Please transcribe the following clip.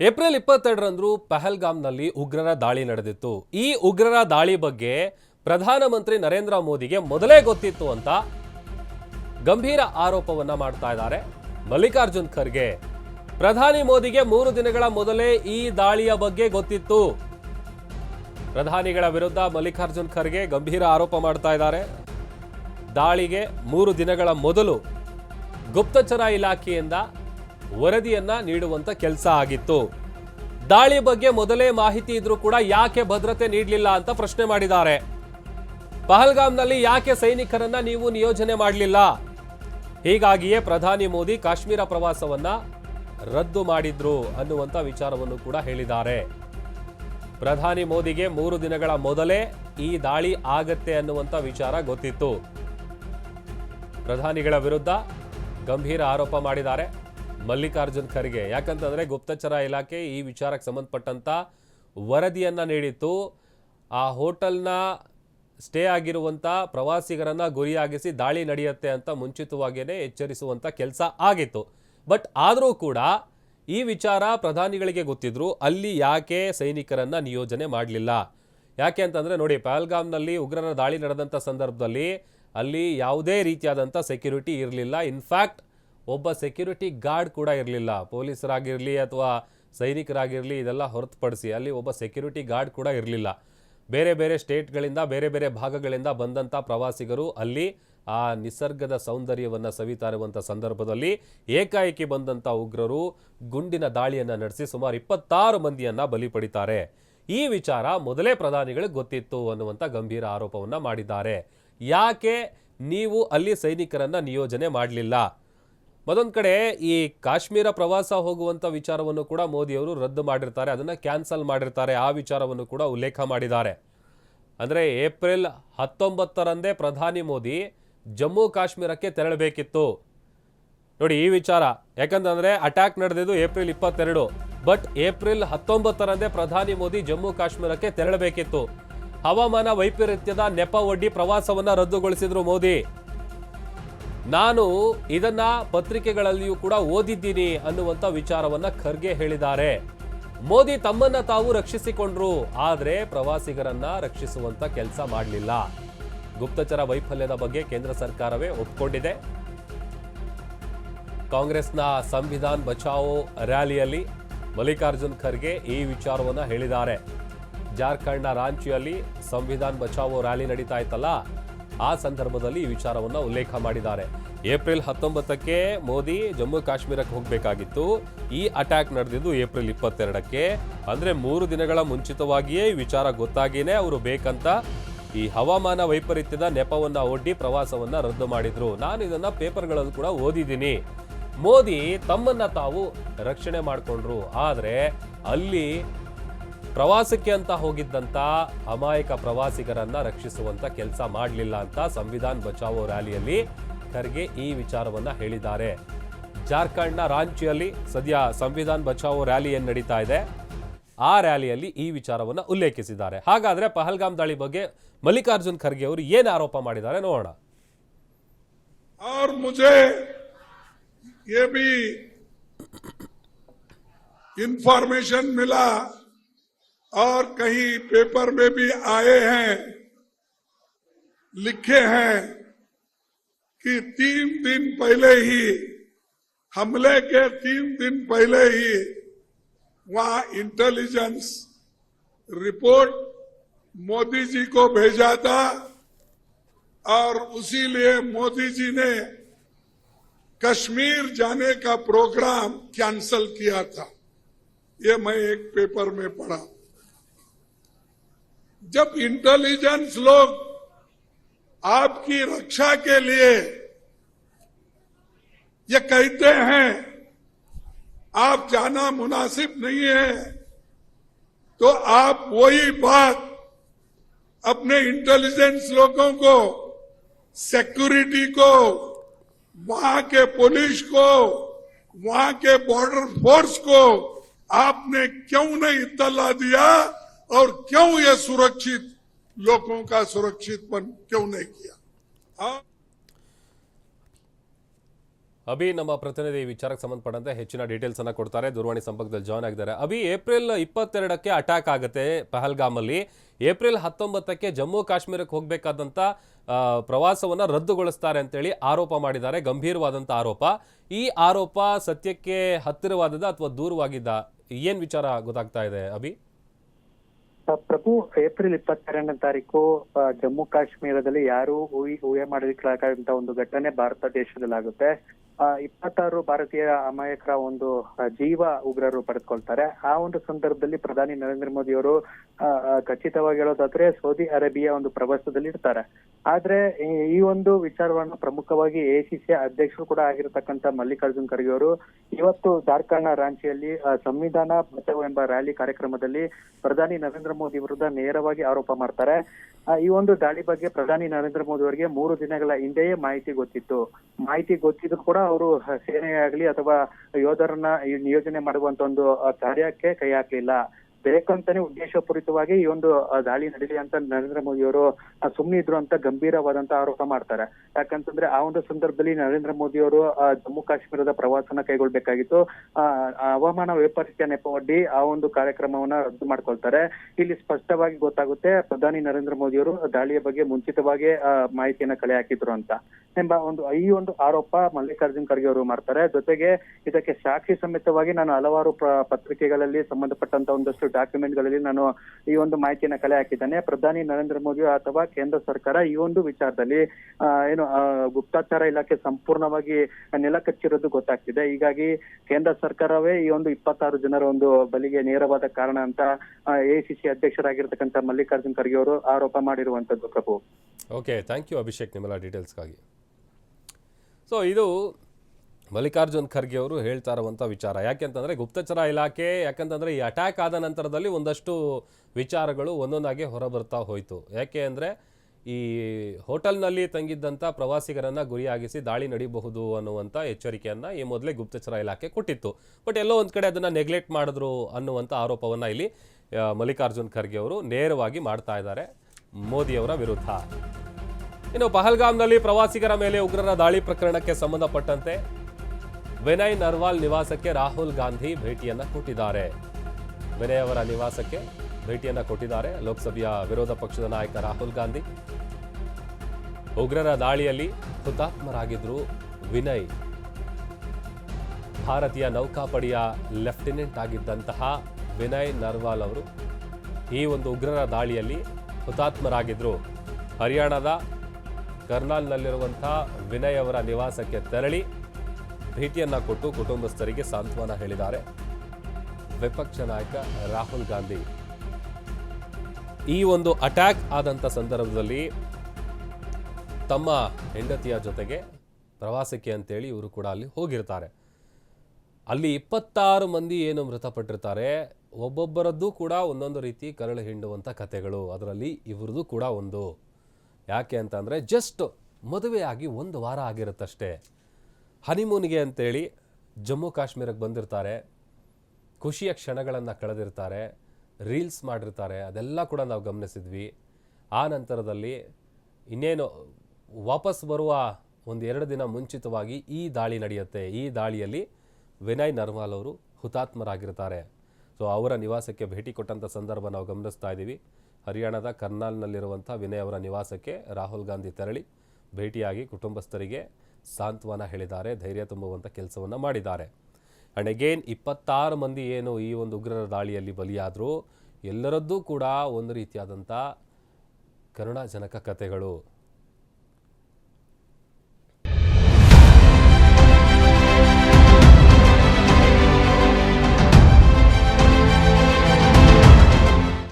April ಇಪ್ಪತ್ತೆರಡರಂದು ಪಹಲ್ಗಾಮ್ನಲ್ಲಿ ಉಗ್ರರ ದಾಳಿ ನಡೆದಿತ್ತು. ಈ ಉಗ್ರರ ದಾಳಿ ಬಗ್ಗೆ ಪ್ರಧಾನಮಂತ್ರಿ ನರೇಂದ್ರ ಮೋದಿಗೆ ಮೊದಲೇ ಗೊತ್ತಿತ್ತು ಅಂತ ಗಂಭೀರ ಆರೋಪವನ್ನ ಮಾಡ್ತಾ ಇದ್ದಾರೆ ಮಲ್ಲಿಕಾರ್ಜುನ್ ಖರ್ಗೆ. ಪ್ರಧಾನಿ ಮೋದಿಗೆ ಮೂರು ದಿನಗಳ ಮೊದಲೇ ಈ ದಾಳಿಯ ಬಗ್ಗೆ ಗೊತ್ತಿತ್ತು. ಪ್ರಧಾನಿಗಳ ವಿರುದ್ಧ ಮಲ್ಲಿಕಾರ್ಜುನ್ ಖರ್ಗೆ ಗಂಭೀರ ಆರೋಪ ಮಾಡ್ತಾ ಇದ್ದಾರೆ. ದಾಳಿಗೆ ಮೂರು ದಿನಗಳ ಮೊದಲು ಗುಪ್ತಚರ ಇಲಾಖೆಯಿಂದ ವರದಿಯನ್ನ ನೀಡುವಂತ ಕೆಲಸ ಆಗಿತ್ತು. ದಾಳಿ ಬಗ್ಗೆ ಮೊದಲೇ ಮಾಹಿತಿ ಇದ್ರೂ ಕೂಡ ಯಾಕೆ ಭದ್ರತೆ ನೀಡಲಿಲ್ಲ ಅಂತ ಪ್ರಶ್ನೆ ಮಾಡಿದ್ದಾರೆ. ಪಹಲ್ಗಾಮ್ನಲ್ಲಿ ಯಾಕೆ ಸೈನಿಕರನ್ನ ನೀವು ನಿಯೋಜನೆ ಮಾಡಲಿಲ್ಲ? ಹೀಗಾಗಿಯೇ ಪ್ರಧಾನಿ ಮೋದಿ ಕಾಶ್ಮೀರ ಪ್ರವಾಸವನ್ನ ರದ್ದು ಮಾಡಿದ್ರು ಅನ್ನುವಂತ ವಿಚಾರವನ್ನು ಕೂಡ ಹೇಳಿದ್ದಾರೆ. ಪ್ರಧಾನಿ ಮೋದಿಗೆ ಮೂರು ದಿನಗಳ ಮೊದಲೇ ಈ ದಾಳಿ ಆಗತ್ತೆ ಅನ್ನುವಂತ ವಿಚಾರ ಗೊತ್ತಿತ್ತು. ಪ್ರಧಾನಿಗಳ ವಿರುದ್ಧ ಗಂಭೀರ ಆರೋಪ ಮಾಡಿದ್ದಾರೆ. ಮಲ್ಲಿಕಾರ್ಜುನ್ ಖರ್ಗೆ. ಯಾಕಂತಂದರೆ ಗುಪ್ತಚರ ಇಲಾಖೆ ಈ ವಿಚಾರಕ್ಕೆ ಸಂಬಂಧಪಟ್ಟಂತ ವರದಿಯನ್ನು ನೀಡಿತ್ತು. ಆ ಹೋಟೆಲ್ನ ಸ್ಟೇ ಆಗಿರುವಂತ ಪ್ರವಾಸಿಗರನ್ನ ಗುರಿಯಾಗಿಸಿ ದಾಳಿ ನಡೆಯುತ್ತೆ ಅಂತ ಮುಂಚಿತವಾಗಿಯೇ ಎಚ್ಚರಿಸುವಂಥ ಕೆಲಸ ಆಗಿತ್ತು. ಬಟ್ ಆದರೂ ಕೂಡ ಈ ವಿಚಾರ ಪ್ರಧಾನಿಗಳಿಗೆ ಗೊತ್ತಿದ್ರು, ಅಲ್ಲಿ ಯಾಕೆ ಸೈನಿಕರನ್ನ ನಿಯೋಜನೆ ಮಾಡಲಿಲ್ಲ? ಯಾಕೆ ಅಂತಂದ್ರೆ ನೋಡಿ, ಪಹಲ್ಗಾಮ್ನಲ್ಲಿ ಉಗ್ರರ ದಾಳಿ ನಡೆದಂಥ ಸಂದರ್ಭದಲ್ಲಿ ಅಲ್ಲಿ ಯಾವುದೇ ರೀತಿಯಾದಂಥ ಸೆಕ್ಯೂರಿಟಿ ಇರಲಿಲ್ಲ. ಇನ್ಫ್ಯಾಕ್ಟ್ ಒಬ್ಬ ಸೆಕ್ಯೂರಿಟಿ ಗಾರ್ಡ್ ಕೂಡ ಇರಲಿಲ್ಲ. ಪೊಲೀಸರಾಗಿರಲಿ ಅಥವಾ ಸೈನಿಕರಾಗಿರಲಿ ಇದೆಲ್ಲ ಹೊರತುಪಡಿಸಿ ಅಲ್ಲಿ ಒಬ್ಬ ಸೆಕ್ಯೂರಿಟಿ ಗಾರ್ಡ್ ಕೂಡ ಇರಲಿಲ್ಲ. ಬೇರೆ ಬೇರೆ ಸ್ಟೇಟ್ಗಳಿಂದ, ಬೇರೆ ಬೇರೆ ಭಾಗಗಳಿಂದ ಬಂದಂಥ ಪ್ರವಾಸಿಗರು ಅಲ್ಲಿ ಆ ನಿಸರ್ಗದ ಸೌಂದರ್ಯವನ್ನು ಸವಿತಾ ಇರುವಂಥ ಸಂದರ್ಭದಲ್ಲಿ ಏಕಾಏಕಿ ಬಂದಂಥ ಉಗ್ರರು ಗುಂಡಿನ ದಾಳಿಯನ್ನು ನಡೆಸಿ ಸುಮಾರು ಇಪ್ಪತ್ತಾರು ಮಂದಿಯನ್ನು ಬಲಿ ಪಡಿತಾರೆ. ಈ ವಿಚಾರ ಮೊದಲೇ ಪ್ರಧಾನಿಗಳಿಗೆ ಗೊತ್ತಿತ್ತು ಅನ್ನುವಂಥ ಗಂಭೀರ ಆರೋಪವನ್ನು ಮಾಡಿದ್ದಾರೆ. ಯಾಕೆ ನೀವು ಅಲ್ಲಿ ಸೈನಿಕರನ್ನು ನಿಯೋಜನೆ ಮಾಡಲಿಲ್ಲ? ಮತ್ತೊಂದು ಕಡೆ ಈ ಕಾಶ್ಮೀರ ಪ್ರವಾಸ ಹೋಗುವಂಥ ವಿಚಾರವನ್ನು ಕೂಡ ಮೋದಿಯವರು ರದ್ದು ಮಾಡಿರ್ತಾರೆ. ಅದನ್ನು ಕ್ಯಾನ್ಸಲ್ ಮಾಡಿರ್ತಾರೆ. ಆ ವಿಚಾರವನ್ನು ಕೂಡ ಉಲ್ಲೇಖ ಮಾಡಿದ್ದಾರೆ. ಅಂದರೆ ಏಪ್ರಿಲ್ ಹತ್ತೊಂಬತ್ತರಂದೇ ಪ್ರಧಾನಿ ಮೋದಿ ಜಮ್ಮು ಕಾಶ್ಮೀರಕ್ಕೆ ತೆರಳಬೇಕಿತ್ತು. ನೋಡಿ ಈ ವಿಚಾರ. ಯಾಕಂತಂದ್ರೆ ಅಟ್ಯಾಕ್ ನಡೆದಿದ್ದು ಏಪ್ರಿಲ್ ಇಪ್ಪತ್ತೆರಡು. ಬಟ್ ಏಪ್ರಿಲ್ ಹತ್ತೊಂಬತ್ತರಂದೇ ಪ್ರಧಾನಿ ಮೋದಿ ಜಮ್ಮು ಕಾಶ್ಮೀರಕ್ಕೆ ತೆರಳಬೇಕಿತ್ತು. ಹವಾಮಾನ ವೈಪರೀತ್ಯದ ನೆಪ ಒಡ್ಡಿ ಪ್ರವಾಸವನ್ನು ರದ್ದುಗೊಳಿಸಿದ್ರು ಮೋದಿ. ನಾನು ಇದನ್ನ ಪತ್ರಿಕೆಗಳಲ್ಲಿಯೂ ಕೂಡ ಓದಿದ್ದೀನಿ ಅನ್ನುವಂಥ ವಿಚಾರವನ್ನ ಖರ್ಗೆ ಹೇಳಿದ್ದಾರೆ. ಮೋದಿ ತಮ್ಮನ್ನ ತಾವು ರಕ್ಷಿಸಿಕೊಂಡ್ರು, ಆದರೆ ಪ್ರವಾಸಿಗರನ್ನ ರಕ್ಷಿಸುವಂತ ಕೆಲಸ ಮಾಡಲಿಲ್ಲ. ಗುಪ್ತಚರ ವೈಫಲ್ಯದ ಬಗ್ಗೆ ಕೇಂದ್ರ ಸರ್ಕಾರವೇ ಒಪ್ಕೊಂಡಿದೆ. ಕಾಂಗ್ರೆಸ್ನ ಸಂವಿಧಾನ್ ಬಚಾವೋ ರ್ಯಾಲಿಯಲ್ಲಿ ಮಲ್ಲಿಕಾರ್ಜುನ್ ಖರ್ಗೆ ಈ ವಿಚಾರವನ್ನ ಹೇಳಿದ್ದಾರೆ. ಜಾರ್ಖಂಡ್ನ ರಾಂಚಿಯಲ್ಲಿ ಸಂವಿಧಾನ್ ಬಚಾವೋ ರ್ಯಾಲಿ ನಡೀತಾ ಇತ್ತಲ್ಲ ಆ ಸಂದರ್ಭದಲ್ಲಿ ಈ ವಿಚಾರವನ್ನು ಉಲ್ಲೇಖ ಮಾಡಿದ್ದಾರೆ. ಏಪ್ರಿಲ್ ಹತ್ತೊಂಬತ್ತಕ್ಕೆ ಮೋದಿ ಜಮ್ಮು ಕಾಶ್ಮೀರಕ್ಕೆ ಹೋಗಬೇಕಾಗಿತ್ತು. ಈ ಅಟ್ಯಾಕ್ ನಡೆದಿದ್ದು ಏಪ್ರಿಲ್ ಇಪ್ಪತ್ತೆರಡಕ್ಕೆ. ಅಂದರೆ ಮೂರು ದಿನಗಳ ಮುಂಚಿತವಾಗಿಯೇ ಈ ವಿಚಾರ ಗೊತ್ತಾಗಿಯೇ ಅವರು ಬೇಕಂತ ಈ ಹವಾಮಾನ ವೈಪರೀತ್ಯದ ನೆಪವನ್ನು ಒಡ್ಡಿ ಪ್ರವಾಸವನ್ನು ರದ್ದು ಮಾಡಿದರು. ನಾನು ಇದನ್ನು ಪೇಪರ್ಗಳಲ್ಲಿ ಕೂಡ ಓದಿದ್ದೀನಿ. ಮೋದಿ ತಮ್ಮನ್ನು ತಾವು ರಕ್ಷಣೆ ಮಾಡಿಕೊಂಡ್ರು. ಆದರೆ ಅಲ್ಲಿ ಪ್ರವಾಸಕ್ಕೆ ಅಂತ ಹೋಗಿದ್ದಂತ ಅಮಾಯಕ ಪ್ರವಾಸಿಗರನ್ನ ರಕ್ಷಿಸುವಂತ ಕೆಲಸ ಮಾಡಲಿಲ್ಲ ಅಂತ ಸಂವಿಧಾನ್ ಬಚಾವೋ ರ್ಯಾಲಿಯಲ್ಲಿ ಖರ್ಗೆ ಈ ವಿಚಾರವನ್ನ ಹೇಳಿದ್ದಾರೆ ಜಾರ್ಖಂಡ್ನ ರಾಂಚಿಯಲ್ಲಿ ಸದ್ಯ ಸಂವಿಧಾನ್ ಬಚಾವೋ ರ್ಯಾಲಿ ಏನ್ ನಡೀತಾ ಇದೆ ಆ ರ್ಯಾಲಿಯಲ್ಲಿ ಈ ವಿಚಾರವನ್ನ ಉಲ್ಲೇಖಿಸಿದ್ದಾರೆ ಹಾಗಾದ್ರೆ ಪಹಲ್ಗಾಮ್ ದಾಳಿ ಬಗ್ಗೆ ಮಲ್ಲಿಕಾರ್ಜುನ್ ಖರ್ಗೆ ಅವರು ಏನ್ ಆರೋಪ ಮಾಡಿದ್ದಾರೆ ನೋಡೋಣ और मुझे ये भी इंफॉर्मेशन मिला और कहीं पेपर में भी आए हैं, लिखे हैं कि तीन दिन पहले ही, हमले के तीन दिन पहले ही वहाँ इंटेलिजेंस रिपोर्ट मोदी जी को भेजा था और उसी लिए मोदी जी ने कश्मीर जाने का प्रोग्राम कैंसल किया था। ये मैं एक पेपर में पढ़ा। जब इंटेलिजेंस लोग आपकी रक्षा के लिए ये कहते हैं, आप जाना मुनासिब नहीं है तो आप वही बात अपने इंटेलिजेंस लोगों को सिक्योरिटी को, वहाँ के पुलिस को, वहाँ के बॉर्डर फोर्स को आपने क्यों नहीं इतला दिया? और क्यों ये सुरक्षित लोगों का सुरक्षित क्यों नहीं किया हाँ ಅಭಿ ನಮ್ಮ ಪ್ರತಿನಿಧಿ ಈ ವಿಚಾರಕ್ಕೆ ಸಂಬಂಧಪಟ್ಟಂತೆ ಹೆಚ್ಚಿನ ಡೀಟೇಲ್ಸ್ ಅನ್ನ ಕೊಡ್ತಾರೆ ದೂರವಾಣಿ ಸಂಪರ್ಕದಲ್ಲಿ ಜಾಯ್ನ್ ಆಗಿದ್ದಾರೆ ಅಭಿ ಏಪ್ರಿಲ್ ಇಪ್ಪತ್ತೆರಡಕ್ಕೆ ಅಟ್ಯಾಕ್ ಆಗುತ್ತೆ ಪಹಲ್ಗಾಮಲ್ಲಿ ಏಪ್ರಿಲ್ ಹತ್ತೊಂಬತ್ತಕ್ಕೆ ಜಮ್ಮು ಕಾಶ್ಮೀರಕ್ಕೆ ಹೋಗಬೇಕಾದಂಥ ಪ್ರವಾಸವನ್ನ ರದ್ದುಗೊಳಿಸ್ತಾರೆ ಅಂತೇಳಿ ಆರೋಪ ಮಾಡಿದ್ದಾರೆ ಗಂಭೀರವಾದಂಥ ಆರೋಪ ಈ ಆರೋಪ ಸತ್ಯಕ್ಕೆ ಹತ್ತಿರವಾದದ ಅಥವಾ ದೂರವಾಗಿದ್ದ ಏನ್ ವಿಚಾರ ಗೊತ್ತಾಗ್ತಾ ಇದೆ ಅಭಿ ಆ, ಪ್ರಭು ಏಪ್ರಿಲ್ ಇಪ್ಪತ್ತೆರಡನೇ ತಾರೀಕು ಜಮ್ಮು ಕಾಶ್ಮೀರದಲ್ಲಿ ಯಾರು ಊಹಿ ಮಾಡಲಿಕ್ಕಾಗಂತ ಒಂದು ಘಟನೆ ಭಾರತ ದೇಶದಲ್ಲಿ ಆಗುತ್ತೆ ಇಪ್ಪತ್ತಾರು ಭಾರತೀಯ ಅಮಾಯಕರ ಒಂದು ಜೀವ ಉಗ್ರರು ಪಡೆದುಕೊಳ್ತಾರೆ. ಆ ಒಂದು ಸಂದರ್ಭದಲ್ಲಿ ಪ್ರಧಾನಿ ನರೇಂದ್ರ ಮೋದಿ ಅವರು ಖಚಿತವಾಗಿ ಹೇಳೋದಾದ್ರೆ ಸೌದಿ ಅರೇಬಿಯಾ ಒಂದು ಪ್ರವಾಸದಲ್ಲಿ ಇರ್ತಾರೆ. ಆದ್ರೆ ಈ- ಒಂದು ವಿಚಾರವನ್ನು ಪ್ರಮುಖವಾಗಿ ಎಸಿಸಿ ಅಧ್ಯಕ್ಷರು ಕೂಡ ಆಗಿರತಕ್ಕಂತ ಮಲ್ಲಿಕಾರ್ಜುನ್ ಖರ್ಗೆ ಅವರು ಇವತ್ತು ನ ರಾಂಚಿಯಲ್ಲಿ ಸಂವಿಧಾನ ಬಚಾವ್ ಎಂಬ ರ್ಯಾಲಿ ಕಾರ್ಯಕ್ರಮದಲ್ಲಿ ಪ್ರಧಾನಿ ನರೇಂದ್ರ ಮೋದಿ ವಿರುದ್ಧ ನೇರವಾಗಿ ಆರೋಪ ಮಾಡ್ತಾರೆ. ಈ ಒಂದು ದಾಳಿ ಬಗ್ಗೆ ಪ್ರಧಾನಿ ನರೇಂದ್ರ ಮೋದಿ ಅವರಿಗೆ ಮೂರು ದಿನಗಳ ಹಿಂದೆಯೇ ಮಾಹಿತಿ ಗೊತ್ತಿತ್ತು. ಮಾಹಿತಿ ಗೊತ್ತಿದ್ರು ಕೂಡ ಅವರು ಸೇನೆಯಾಗ್ಲಿ ಅಥವಾ ಯೋಧರನ್ನ ನಿಯೋಜನೆ ಮಾಡುವಂತ ಒಂದು ಕಾರ್ಯಕ್ಕೆ ಕೈ ಹಾಕ್ಲಿಲ್ಲ. ಬೇಕಂತಾನೆ ಉದ್ದೇಶಪೂರಿತವಾಗಿ ಈ ಒಂದು ದಾಳಿ ನಡೀಲಿ ಅಂತ ನರೇಂದ್ರ ಮೋದಿ ಅವರು ಸುಮ್ಮನೆ ಇದ್ರು ಅಂತ ಗಂಭೀರವಾದಂತ ಆರೋಪ ಮಾಡ್ತಾರೆ. ಯಾಕಂತಂದ್ರೆ ಆ ಒಂದು ಸಂದರ್ಭದಲ್ಲಿ ನರೇಂದ್ರ ಮೋದಿ ಅವರು ಜಮ್ಮು ಕಾಶ್ಮೀರದ ಪ್ರವಾಸನ ಕೈಗೊಳ್ಬೇಕಾಗಿತ್ತು. ಹವಾಮಾನ ವೈಪರೀತ್ಯ ನೆಪವೊಡ್ಡಿ ಆ ಒಂದು ಕಾರ್ಯಕ್ರಮವನ್ನ ರದ್ದು ಮಾಡ್ಕೊಳ್ತಾರೆ. ಇಲ್ಲಿ ಸ್ಪಷ್ಟವಾಗಿ ಗೊತ್ತಾಗುತ್ತೆ, ಪ್ರಧಾನಿ ನರೇಂದ್ರ ಮೋದಿ ಅವರು ದಾಳಿಯ ಬಗ್ಗೆ ಮುಂಚಿತವಾಗಿ ಮಾಹಿತಿಯನ್ನ ಕಲೆ ಹಾಕಿದ್ರು ಅಂತ. ಎಂಬ ಒಂದು, ಈ ಒಂದು ಆರೋಪ ಮಲ್ಲಿಕಾರ್ಜುನ್ ಖರ್ಗೆ ಅವರು ಮಾಡ್ತಾರೆ. ಜೊತೆಗೆ ಇದಕ್ಕೆ ಸಾಕ್ಷಿ ಸಮೇತವಾಗಿ ನಾನು ಹಲವಾರು ಪತ್ರಿಕೆಗಳಲ್ಲಿ ಸಂಬಂಧಪಟ್ಟಂತ ಒಂದಷ್ಟು ಡಾಕ್ಯುಮೆಂಟ್ಗಳಲ್ಲಿ ನಾನು ಈ ಒಂದು ಮಾಹಿತಿಯನ್ನ ಕಲೆ ಹಾಕಿದ್ದೇನೆ. ಪ್ರಧಾನಿ ನರೇಂದ್ರ ಮೋದಿ ಅಥವಾ ಕೇಂದ್ರ ಸರ್ಕಾರ ಈ ಒಂದು ವಿಚಾರದಲ್ಲಿ ಏನು ಗುಪ್ತಾಚಾರ ಇಲಾಖೆ ಸಂಪೂರ್ಣವಾಗಿ ನೆಲಕಚ್ಚಿರೋದು ಗೊತ್ತಾಗ್ತಿದೆ. ಹೀಗಾಗಿ ಕೇಂದ್ರ ಸರ್ಕಾರವೇ ಈ ಒಂದು ಇಪ್ಪತ್ತಾರು ಜನರ ಒಂದು ಬಲಿಗೆ ನೇರವಾದ ಕಾರಣ ಅಂತ ಎಸಿಸಿ ಅಧ್ಯಕ್ಷರಾಗಿರ್ತಕ್ಕಂಥ ಮಲ್ಲಿಕಾರ್ಜುನ್ ಖರ್ಗೆ ಅವರು ಆರೋಪ ಮಾಡಿರುವಂತದ್ದು Prabhu. Okay thank you Abhishek ನಿಮ್ಮೆಲ್ಲ ಡೀಟೇಲ್ಸ್ಗಾಗಿ ಸೊ ಇದು ಮಲ್ಲಿಕಾರ್ಜುನ್ ಖರ್ಗೆ ಅವರು ಹೇಳ್ತಾ ಇರುವಂಥ ವಿಚಾರ. ಯಾಕೆಂತಂದರೆ ಗುಪ್ತಚರ ಇಲಾಖೆ, ಯಾಕಂತಂದರೆ ಈ ಅಟ್ಯಾಕ್ ಆದ ನಂತರದಲ್ಲಿ ಒಂದಷ್ಟು ವಿಚಾರಗಳು ಒಂದೊಂದಾಗಿ ಹೊರಬರ್ತಾ ಹೋಯಿತು. ಯಾಕೆ ಅಂದರೆ ಈ ಹೋಟೆಲ್ನಲ್ಲಿ ತಂಗಿದ್ದಂಥ ಪ್ರವಾಸಿಗರನ್ನು ಗುರಿಯಾಗಿಸಿ ದಾಳಿ ನಡೀಬಹುದು ಅನ್ನುವಂಥ ಎಚ್ಚರಿಕೆಯನ್ನು ಈ ಮೊದಲೇ ಗುಪ್ತಚರ ಇಲಾಖೆ ಕೊಟ್ಟಿತ್ತು. ಬಟ್ ಎಲ್ಲೋ ಒಂದು ಕಡೆ ಅದನ್ನು ನೆಗ್ಲೆಕ್ಟ್ ಮಾಡಿದ್ರು ಅನ್ನುವಂಥ ಆರೋಪವನ್ನು ಇಲ್ಲಿ ಮಲ್ಲಿಕಾರ್ಜುನ್ ಖರ್ಗೆ ಅವರು ನೇರವಾಗಿ ಮಾಡ್ತಾ ಇದ್ದಾರೆ. ಮೋದಿಯವರ ವಿರುದ್ಧ. ಇನ್ನು ಪಹಲ್ಗಾಮ್ನಲ್ಲಿ ಪ್ರವಾಸಿಗರ ಮೇಲೆ ಉಗ್ರರ ದಾಳಿ ಪ್ರಕರಣಕ್ಕೆ ಸಂಬಂಧಪಟ್ಟಂತೆ ವಿನಯ್ ನರ್ವಾಲ್ ನಿವಾಸಕ್ಕೆ ರಾಹುಲ್ ಗಾಂಧಿ ಭೇಟಿಯನ್ನ ಕೊಟ್ಟಿದ್ದಾರೆ. ವಿನಯ್ ಅವರ ನಿವಾಸಕ್ಕೆ ಭೇಟಿಯನ್ನ ಕೊಟ್ಟಿದ್ದಾರೆ. ಲೋಕಸಭೆಯ ವಿರೋಧ ಪಕ್ಷದ ನಾಯಕ ರಾಹುಲ್ ಗಾಂಧಿ. ಉಗ್ರರ ದಾಳಿಯಲ್ಲಿ ಹುತಾತ್ಮರಾಗಿದ್ರು ವಿನಯ್. ಭಾರತೀಯ ನೌಕಾಪಡೆಯ ಲೆಫ್ಟಿನೆಂಟ್ ಆಗಿದ್ದಂತಹ ವಿನಯ್ ನರ್ವಾಲ್ ಅವರು ಈ ಒಂದು ಉಗ್ರರ ದಾಳಿಯಲ್ಲಿ ಹುತಾತ್ಮರಾಗಿದ್ರು ಹರಿಯಾಣದ ಕರ್ನಾಲ್ನಲ್ಲಿರುವಂಥ ವಿನಯ್ ಅವರ ನಿವಾಸಕ್ಕೆ ತೆರಳಿ ಭೇಟಿಯನ್ನ ಕೊಟ್ಟು ಕುಟುಂಬಸ್ಥರಿಗೆ ಸಾಂತ್ವನ ಹೇಳಿದ್ದಾರೆ. ವಿಪಕ್ಷ ನಾಯಕ ರಾಹುಲ್ ಗಾಂಧಿ. ಈ ಒಂದು ಅಟ್ಯಾಕ್ ಆದಂಥ ಸಂದರ್ಭದಲ್ಲಿ ತಮ್ಮ ಹೆಂಡತಿಯ ಜೊತೆಗೆ ಪ್ರವಾಸಕ್ಕೆ ಅಂತೇಳಿ ಇವರು ಕೂಡ ಅಲ್ಲಿ ಹೋಗಿರ್ತಾರೆ. ಅಲ್ಲಿ ಇಪ್ಪತ್ತಾರು ಮಂದಿ ಏನು ಮೃತಪಟ್ಟಿರ್ತಾರೆ, ಒಬ್ಬೊಬ್ಬರದ್ದು ಕೂಡ ಒಂದೊಂದು ರೀತಿ ಕರಳು ಹಿಂಡುವಂಥ ಕಥೆಗಳು. ಅದರಲ್ಲಿ ಇವ್ರದ್ದು ಕೂಡ ಒಂದು ಯಾಕೆ ಅಂತಂದರೆ ಜಸ್ಟ್ ಮದುವೆಯಾಗಿ ಒಂದು ವಾರ ಆಗಿರುತ್ತಷ್ಟೇ. ಹನಿಮೂನಿಗೆ ಅಂತೇಳಿ ಜಮ್ಮು ಕಾಶ್ಮೀರಕ್ಕೆ ಬಂದಿರ್ತಾರೆ. ಖುಷಿಯ ಕ್ಷಣಗಳನ್ನು ಕಳೆದಿರ್ತಾರೆ. ರೀಲ್ಸ್ ಮಾಡಿರ್ತಾರೆ. ಅದೆಲ್ಲ ಕೂಡ ನಾವು ಗಮನಿಸಿದ್ವಿ. ಆ ನಂತರದಲ್ಲಿ ಇನ್ನೇನು ವಾಪಸ್ ಬರುವ ಒಂದು ಎರಡು ದಿನ ಮುಂಚಿತವಾಗಿ ಈ ದಾಳಿ ನಡೆಯುತ್ತೆ. ಈ ದಾಳಿಯಲ್ಲಿ ವಿನಯ್ ನರ್ವಾಲ್ ಅವರು ಹುತಾತ್ಮರಾಗಿರ್ತಾರೆ. ಸೊ ಅವರ ನಿವಾಸಕ್ಕೆ ಭೇಟಿ ಕೊಟ್ಟಂಥ ಸಂದರ್ಭ ನಾವು ಗಮನಿಸ್ತಾ ಇದ್ದೀವಿ. ಹರಿಯಾಣದ ಕರ್ನಾಲ್ನಲ್ಲಿರುವಂಥ ವಿನಯ್ ಅವರ ನಿವಾಸಕ್ಕೆ ರಾಹುಲ್ ಗಾಂಧಿ ತೆರಳಿ ಭೇಟಿಯಾಗಿ ಕುಟುಂಬಸ್ಥರಿಗೆ ಸಾಂತ್ವನ ಹೇಳಿದ್ದಾರೆ, ಧೈರ್ಯ ತುಂಬುವಂಥ ಕೆಲಸವನ್ನು ಮಾಡಿದ್ದಾರೆ. ಆ್ಯಂಡ್ ಅಗೇನ್ ಇಪ್ಪತ್ತಾರು ಮಂದಿ ಏನು ಈ ಒಂದು ಉಗ್ರರ ದಾಳಿಯಲ್ಲಿ ಬಲಿಯಾದರೂ ಎಲ್ಲರದ್ದೂ ಕೂಡ ಒಂದು ರೀತಿಯಾದಂಥ ಕರುಣಾಜನಕ ಕಥೆಗಳು